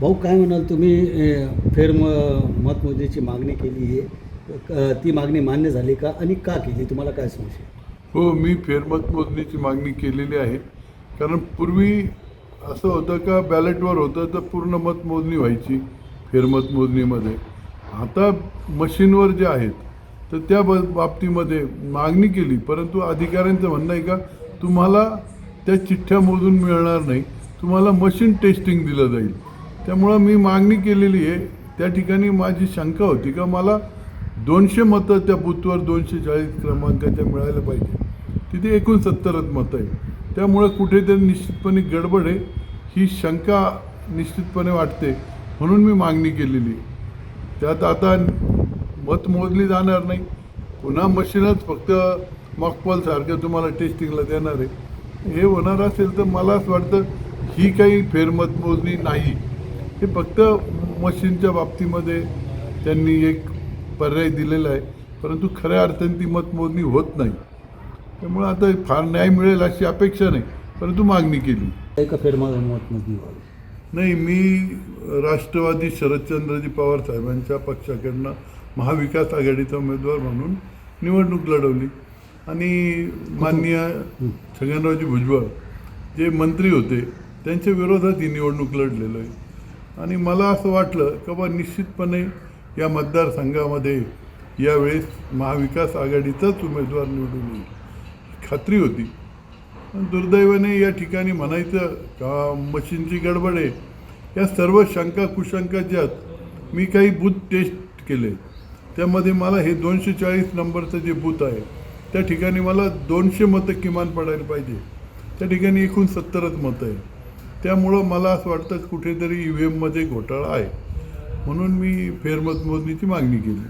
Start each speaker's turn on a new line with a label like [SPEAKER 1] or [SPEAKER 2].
[SPEAKER 1] भाऊ काय म्हणाल तुम्ही? फेरम फेर म मतमोजणीची मागणी केली आहे. ती मागणी मान्य झाली का आणि का केली? तुम्हाला काय संशय?
[SPEAKER 2] हो मी फेरमत मोजणीची मागणी केलेली आहे. कारण पूर्वी असं होतं का बॅलेटवर होतं तर पूर्ण मतमोजणी व्हायची फेरमत मोजणीमध्ये आता मशीनवर जे आहेत तर त्या ब बाबतीमध्ये मागणी केली. परंतु अधिकाऱ्यांचं म्हणणं आहे का तुम्हाला त्या चिठ्ठ्या मोजून मिळणार नाही. तुम्हाला मशीन टेस्टिंग दिलं जाईल. त्यामुळं मी मागणी केलेली आहे त्या ठिकाणी माझी शंका होती का मला दोनशे मतं त्या बूथवर दोनशे चाळीस क्रमांकाच्या मिळायला पाहिजे. तिथे एकोणसत्तरच मतं आहे त्यामुळं कुठेतरी निश्चितपणे गडबड आहे. ही शंका निश्चितपणे वाटते. म्हणून मी मागणी केलेली आहे. त्यात आता मत मोजली जाणार नाही. पुन्हा मशीनच फक्त मॉकपॉल सारखं तुम्हाला टेस्टिंगला देणार आहे. हे होणार असेल तर मला असं वाटतं ही काही फेरमत मोजणी नाही. हे फक्त मशीनच्या बाबतीमध्ये त्यांनी एक पर्याय दिलेला आहे परंतु खऱ्या अर्थाने ती मतमोजणी होत नाही. त्यामुळे आता फार न्याय मिळेल अशी अपेक्षा नाही परंतु मागणी केली.
[SPEAKER 1] एका फेर म- मतमोजणी व्हावी.
[SPEAKER 2] नाही मी राष्ट्रवादी शरदचंद्रजी पवार साहेबांच्या पक्षाकडनं महाविकास आघाडीचा उमेदवार म्हणून निवडणूक लढवली. आणि माननीय छगनरावजी भुजबळ जे मंत्री होते त्यांच्या विरोधात ही निवडणूक लढलेलो आहे. आणि मला असं वाटलं की बा निश्चितपणे या मतदारसंघामध्ये यावेळेस महाविकास आघाडीचाच उमेदवार निवडून येईल. खात्री होती. पण दुर्दैवाने या ठिकाणी म्हणायचं का मशीनची गडबड आहे. या सर्व शंका कुशंका ज्यात मी काही बूथ टेस्ट केले. त्यामध्ये मला हे दोनशे चाळीस नंबरचं जे बूथ आहे त्या ठिकाणी मला दोनशे मतं किमान पडायला पाहिजे. त्या ठिकाणी एकूण सत्तरच मतं आहे. त्यामुळं मला असं वाटतं कुठेतरी ई व्ही एममध्ये घोटाळा आहे. म्हणून मी फेरमत मोजणीची मागणी केली.